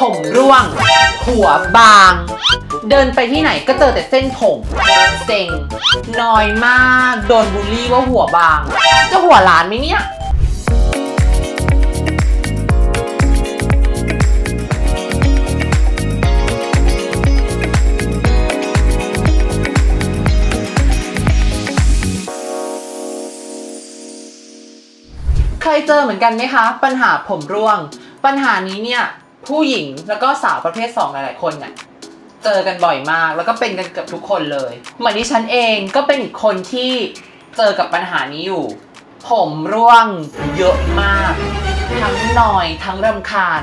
ผมร่วง หัวบาง เดินไปที่ไหนก็เจอแต่เส้นผมเซ็งน้อยมาก โดนบูลลี่ว่าหัวบาง จะหัวล้านไหมเนี่ยเคยเจอเหมือนกันไหมคะ ปัญหาผมร่วง ปัญหานี้เนี่ย ผู้หญิงแล้วก็สาวประเภท2หลายๆคนเนี่ยเจอกันบ่อยมากแล้วก็เป็นกันเกือบทุกคนเลย เหมือนที่ฉันเองก็เป็นอีกคนที่เจอกับปัญหานี้อยู่ ผมร่วงเยอะมาก ทั้งหน่อยทั้งรำคาญ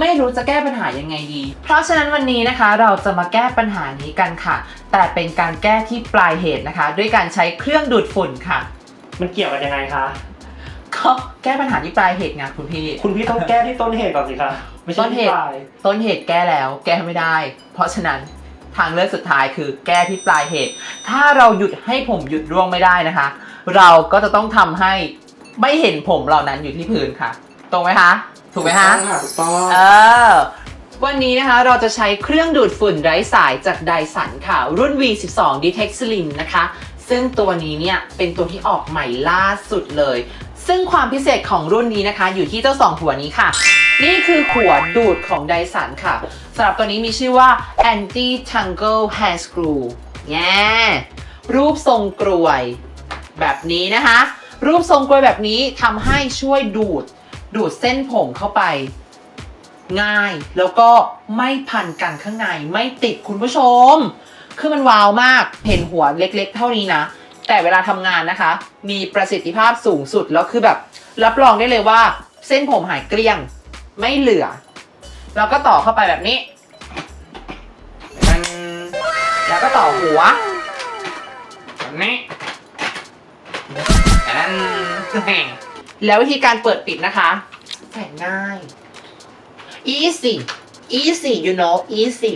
ไม่รู้จะแก้ปัญหายังไงดี เพราะฉะนั้นวันนี้นะคะเราจะมาแก้ปัญหานี้กันค่ะ แต่เป็นการแก้ที่ปลายเหตุนะคะ ด้วยการใช้เครื่องดูดฝุ่นค่ะ มันเกี่ยวกันยังไงคะ ก็แก้ปัญหาที่ปลายเหตุไงคุณพี่ คุณพี่ต้องแก้ที่ต้นเหตุก่อนสิคะไม่ใช่ต้นเหที่ตุ ปลาย ต้นเหตุแก้แล้ว แก้ไม่ได้ เพราะฉะนั้นทางเลือกสุดท้ายคือแก้ที่ปลายเหตุ ถ้าเราหยุดให้ผมหยุดร่วงไม่ได้นะคะ เราก็จะต้องทำให้ไม่เห็นผมเหล่านั้นอยู่ที่พื้นค่ะ ตรงไหมคะ ถูกไหมคะ ถูกต้องเออวันนี้นะคะเราจะใช้เครื่องดูดฝุ่นไร้สายจากไดสันค่ะ รุ่น V12 Detect Slim นะคะ ซึ่งตัวนี้เนี่ยเป็นตัวที่ออกใหม่ล่าสุดเลย ซึ่งความพิเศษของรุ่นนี้นะคะ อยู่ที่เจ้าสองหัวนี้ค่ะ นี่คือหัวดูดของไดสันค่ะสำหรับตัวนี้มีชื่อว่า Anti Tangle Hand Screw แง่รูปทรงกลวยแบบนี้นะคะ รูปทรงกลวยแบบนี้ทำให้ช่วยดูดดูดเส้นผมเข้าไป ง่ายแล้วก็ไม่พันกันข้างในไม่ติดคุณผู้ชม คือมันว้าวมากเห็นหัวเล็ก ๆ เท่านี้นะ แต่เวลาทำงานนะคะ มีประสิทธิภาพสูงสุดแล้วคือแบบ รับรองได้เลยว่า เส้นผมหายเกลี้ยง ไม่เหลือ แล้วก็ต่อเข้าไปแบบนี้แล้วก็ต่อหัวแบบนี้แล้ววิธีการเปิดปิดนะคะแสนง่าย easy easy you know easy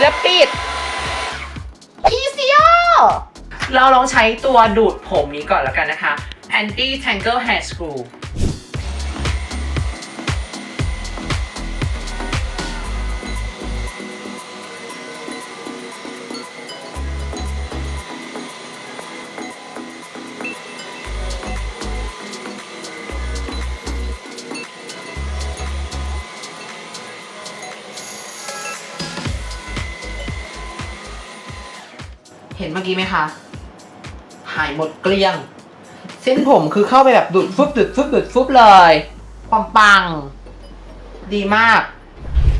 แล้วปิด easy อะเราลองใช้ตัวดูดผมนี้ก่อนแล้วกันนะคะ anti tangle hair screw เห็นเมื่อกี้ไหมคะ หายหมดเกลี้ยง เส้นผมคือเข้าไปแบบดูดฟึบดูดฟึบดูดฟึบเลยปังปังๆดีมาก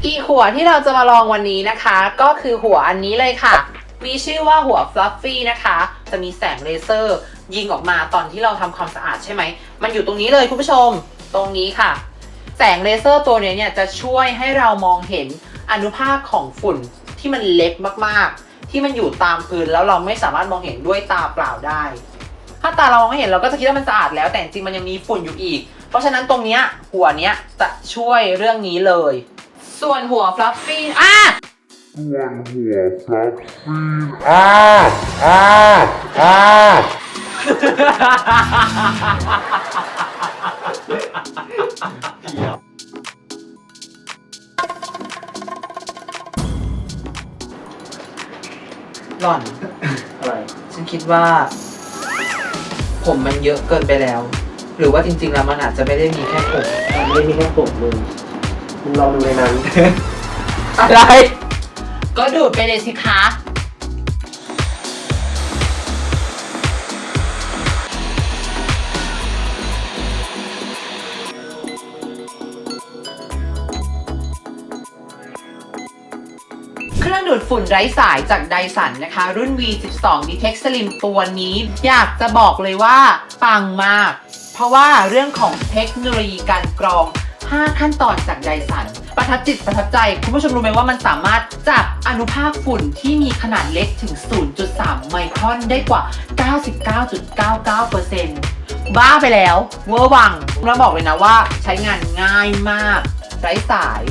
อีกหัวที่เราจะมาลองวันนี้นะคะ ก็คือหัวอันนี้เลยค่ะ มีชื่อว่าหัว fluffy นะคะ จะมีแสงเลเซอร์ ยิงออกมาตอนที่เราทำความสะอาดใช่ไหม มันอยู่ตรงนี้เลยคุณผู้ชม ตรงนี้ค่ะ แสงเลเซอร์ตัวเนี้ยเนี่ยจะช่วยให้เรามองเห็นอนุภาคของฝุ่นที่มันเล็กมากๆ ที่มันอยู่ตามพื้นแล้วเราไม่สามารถมองเห็นด้วยตาเปล่าได้ ถ้าตาเรามองไม่เห็นเราก็จะคิดว่ามันสะอาดแล้ว แต่จริงมันยังมีฝุ่นอยู่อีก เพราะฉะนั้นตรงเนี้ยหัวเนี้ยจะช่วยเรื่องนี้เลย ส่วนหัวฟลัฟฟี่อะส่วนหัวฟลัฟฟี่อ่าอ่าอ่า หล่อน อะไร ฉันคิดว่า ผมมันเยอะเกินไปแล้ว หรือว่าจริง ๆ แล้วมันอาจจะไม่ได้มีแค่ผม มันไม่ได้มีแค่ผมเลยมึงลองดูในนั้น อะไร ก็ดูดไปเลยสิคะ ดูดฝุ่นไร้สายจากไดสันนะคะ รุ่น V12 Detect Slim ตัวนี้ อยากจะบอกเลยว่า ปังมาก เพราะว่าเรื่องของเทคโนโลยีการกรอง 5 ขั้นตอนจากไดสัน ประทับจิตประทับใจ คุณผู้ชมรู้ไหมว่ามันสามารถจับอนุภาคฝุ่นที่มีขนาดเล็กถึง 0.3 ไมครอนได้กว่า 99.99%บ้าไปแล้ว เวอร์วังเราบอกเลยนะว่าใช้งานง่ายมาก ไร้สาย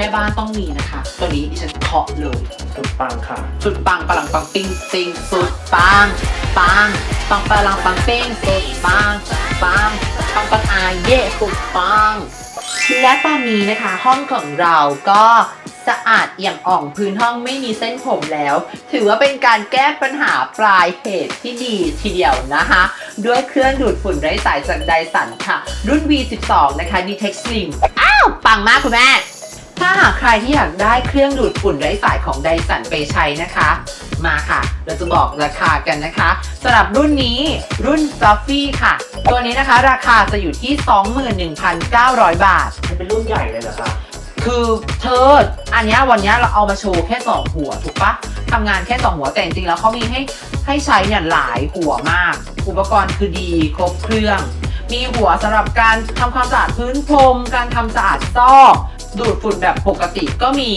แม่บ้านต้องมีนะคะ ตัวนี้ดิฉันเคาะเลย สุดปังค่ะ สุดปังปลังปังปิ้งปิ้งสุดปังปังปังปลังปังปิ้งสุดปังปังปังปังอาเย่ปุกปัง และตอนนี้นะคะห้องของเราก็สะอาดเอี่ยมอ่องพื้นห้องไม่มีเส้นผมแล้ว ถือว่าเป็นการแก้ปัญหาปลายเหตุที่ดีทีเดียวนะคะ ด้วยเครื่องดูดฝุ่นไร้สายจากไดสันค่ะ รุ่น V12 นะคะ Detect Slim อ้าว ปังมากคุณแม่ ถ้าหากใครที่อยากได้เครื่องดูดฝุ่นไร้สายของไดสันไปใช้นะคะ มาค่ะ เราจะบอกราคากันนะคะสำหรับรุ่นนี้รุ่น Fluffy ค่ะ ตัวนี้นะคะ ราคาจะอยู่ที่ 21,900 บาท มันเป็นรุ่นใหญ่เลยเหรอครับคือเธออันเนี้ยวันเนี้ยเราเอามาโชว์แค่2หัวถูกปะทำงานแค่2หัวแต่จริงๆแล้วเขามีให้ให้ใช้เนี่ยหลายหัวมาก อุปกรณ์คือดีครบเครื่อง มีหัวสำหรับการทำความสะอาดพื้นพรมการทำสะอาดซอก ดูดฝุ่นแบบปกติก็มี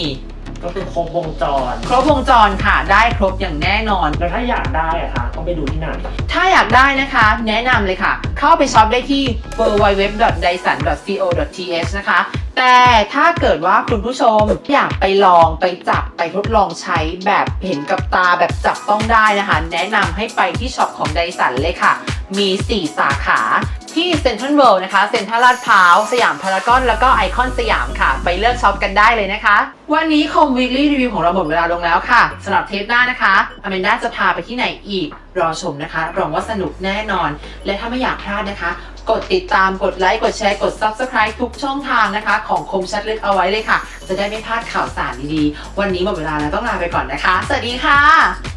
ก็คือครบวงจร ครบวงจรค่ะได้ครบอย่างแน่นอน แล้วถ้าอยากได้อะคะต้องไปดูที่ไหน ถ้าอยากได้นะคะ แนะนำเลยค่ะ เข้าไปช็อปได้ที่ www.dyson.co.th นะคะ แต่ถ้าเกิดว่าคุณผู้ชมอยากไปลองไปจับไปทดลองใช้แบบเห็นกับตาแบบจับต้องได้นะคะ แนะนำให้ไปที่ช็อปของ Dyson เลยค่ะ มี 4 สาขา ที่เซ็นทรัลเวิลด์นะคะเซ็นทรัลลาดพร้าว สยามพารากอน แล้วก็ไอคอนสยามค่ะ ไปเลือกช็อปกันได้เลยนะคะ วันนี้คมวีคลี่รีวิวของเราหมดเวลาลงแล้วค่ะสำหรับเทปหน้านะคะอเมนด้าจะพาไปที่ไหนอีก รอชมนะคะรับรองว่าสนุกแน่นอน และถ้าไม่อยากพลาดนะคะ กดติดตามกดไลค์กดแชร์กด Subscribe ทุกช่องทางนะคะ ของคมชัดลึกเอาไว้เลยค่ะ จะได้ไม่พลาดข่าวสารดีๆ วันนี้หมดเวลาแล้วต้องลาไปก่อนนะคะ สวัสดีค่ะ